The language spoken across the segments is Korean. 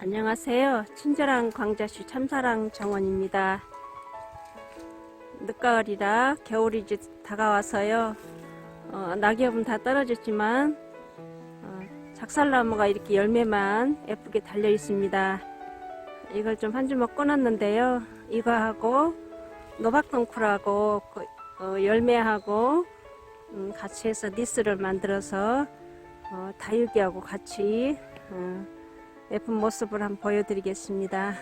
안녕하세요. 친절한 광자시 참사랑 정원입니다. 늦가을이라 겨울이 다가와서요. 어, 낙엽은 다 떨어졌지만 어, 작살나무가 이렇게 열매만 예쁘게 달려 있습니다. 이걸 좀 한 주먹 꺼놨는데요. 이거하고 노박동쿨하고 그, 어, 열매하고 음, 같이 해서 니스를 만들어서 어, 다육이하고 같이 어, 예쁜 모습을 한번 보여드리겠습니다.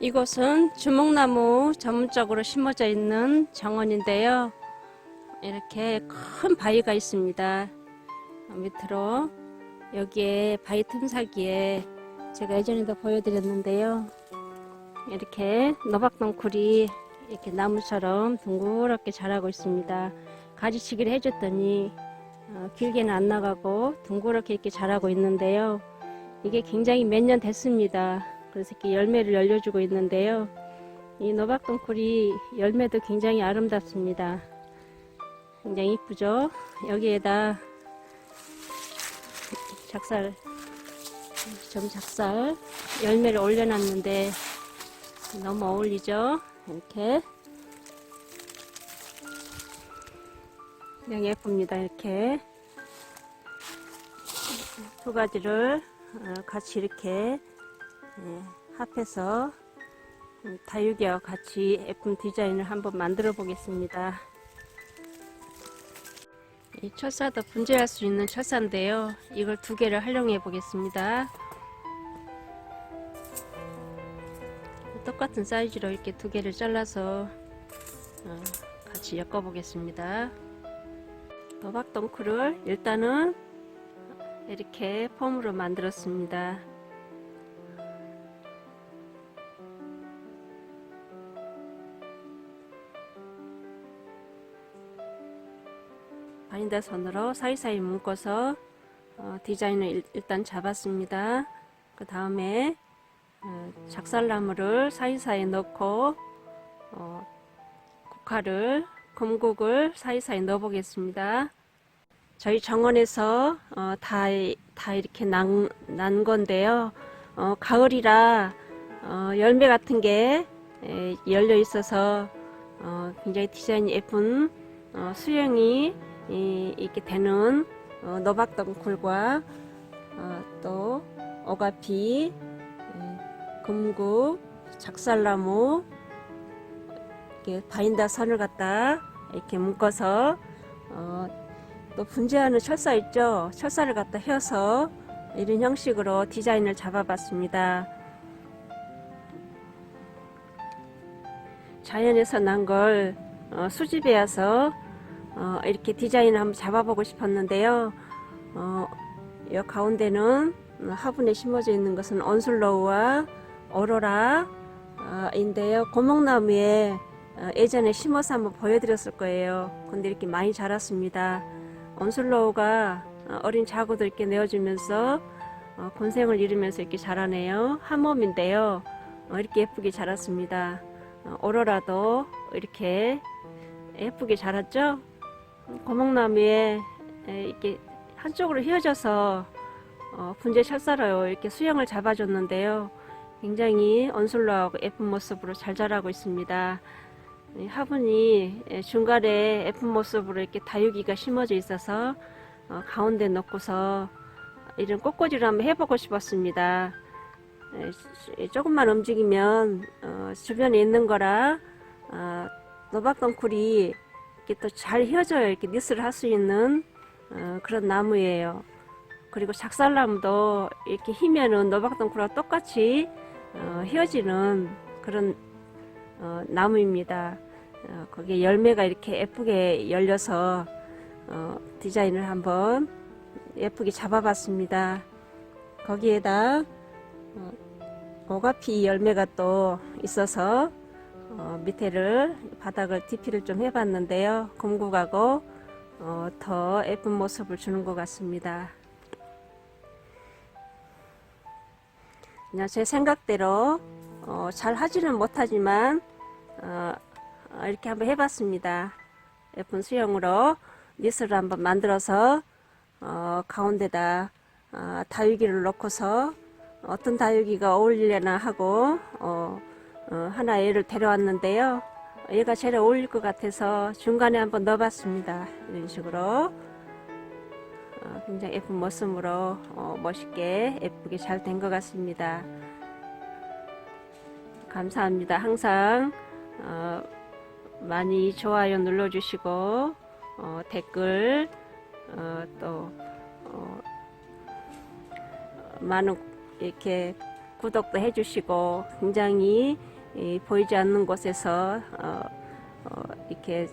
이곳은 주목나무 전문적으로 심어져 있는 정원인데요. 이렇게 큰 바위가 있습니다. 밑으로 여기에 바위 틈사기에 제가 예전에도 보여드렸는데요. 이렇게 노박동쿨이 이렇게 나무처럼 둥그렇게 자라고 있습니다. 가지치기를 해줬더니 어, 길게는 안 나가고 둥그렇게 이렇게 자라고 있는데요. 이게 굉장히 몇 년 됐습니다. 그래서 이렇게 열매를 열려주고 있는데요. 이 노박동쿨이 열매도 굉장히 아름답습니다. 굉장히 이쁘죠? 여기에다 작살, 점 작살 열매를 올려놨는데 너무 어울리죠? 이렇게 굉장히 예쁩니다. 이렇게 두 가지를 어, 같이 이렇게 예, 합해서 음, 다육이와 같이 예쁜 디자인을 한번 만들어 보겠습니다. 이 철사도 분재할 수 있는 철사인데요. 이걸 두 개를 활용해 보겠습니다. 똑같은 사이즈로 이렇게 두 개를 잘라서 어, 같이 엮어 보겠습니다. 도박덩크를 일단은 이렇게 폼으로 만들었습니다. 바인더 선으로 사이사이 묶어서 어, 디자인을 일, 일단 잡았습니다. 그 다음에 어, 작살나무를 사이사이 넣고 어, 국화를 금국을 사이사이 넣어 보겠습니다. 저희 정원에서 어, 다, 다 이렇게 난, 난 건데요. 어, 가을이라 어, 열매 같은 게 에, 열려 있어서 어, 굉장히 디자인이 예쁜 어, 수영이 이, 이렇게 되는 어, 노박덩굴과 어, 또 오가피, 에, 금국, 작살나무 이렇게 바인다 선을 갖다 이렇게 묶어서 어, 또 분재하는 철사 있죠? 철사를 갖다 혀서 이런 형식으로 디자인을 잡아봤습니다. 자연에서 난걸 어, 수집해와서 어, 이렇게 디자인을 한번 잡아보고 싶었는데요. 어, 이 가운데는 화분에 심어져 있는 것은 온슬로우와 오로라 어, 인데요. 고목나무에 어, 예전에 심어서 한번 보여드렸을 거예요. 근데 이렇게 많이 자랐습니다. 온슬로우가 어, 어린 자구들 이렇게 내어주면서 어, 곤생을 이루면서 이렇게 자라네요. 한 몸인데요. 어, 이렇게 예쁘게 자랐습니다. 어, 오로라도 이렇게 예쁘게 자랐죠? 고목나무에 에, 이렇게 한쪽으로 휘어져서 어, 분재 철사로 이렇게 수영을 잡아줬는데요. 굉장히 온슬로하고 예쁜 모습으로 잘 자라고 있습니다. 이 화분이 에, 중간에 예쁜 모습으로 이렇게 다육이가 심어져 있어서 어, 가운데 넣고서 이런 꽃꽂이를 한번 해보고 싶었습니다. 조금만 움직이면 어, 주변에 있는 거라 어, 노박덩쿨이 이렇게 또 잘 휘어져요. 이렇게 니스를 할 수 있는 어, 그런 나무예요. 그리고 작살나무도 이렇게 휘면은 노박덩쿨과 똑같이 어, 휘어지는 그런 어, 나무입니다. 어, 거기에 열매가 이렇게 예쁘게 열려서 어, 디자인을 한번 예쁘게 잡아봤습니다. 거기에다 어, 오가피 열매가 또 있어서 어, 밑에를 바닥을 DP를 좀 해봤는데요. 금국하고 어, 더 예쁜 모습을 주는 것 같습니다. 제 생각대로 어, 잘 하지는 못하지만 어, 어, 이렇게 한번 해봤습니다. 예쁜 수영으로 니스를 한번 만들어서 어, 가운데다 어, 다육이를 넣고서 어떤 다육이가 어울리려나 하고 어, 어, 하나 얘를 데려왔는데요. 얘가 제일 어울릴 것 같아서 중간에 한번 넣어봤습니다. 이런 식으로 어, 굉장히 예쁜 모습으로 어, 멋있게 예쁘게 잘 된 것 같습니다. 감사합니다. 항상 어, 많이 좋아요 눌러주시고 어, 댓글 어, 또 어, 많은 이렇게 구독도 해주시고 굉장히 이, 보이지 않는 곳에서 어, 어, 이렇게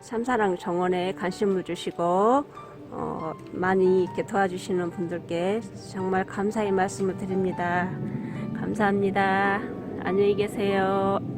삼사랑 정원에 관심을 주시고 어, 많이 이렇게 도와주시는 분들께 정말 감사의 말씀을 드립니다. 감사합니다. 안녕히 계세요.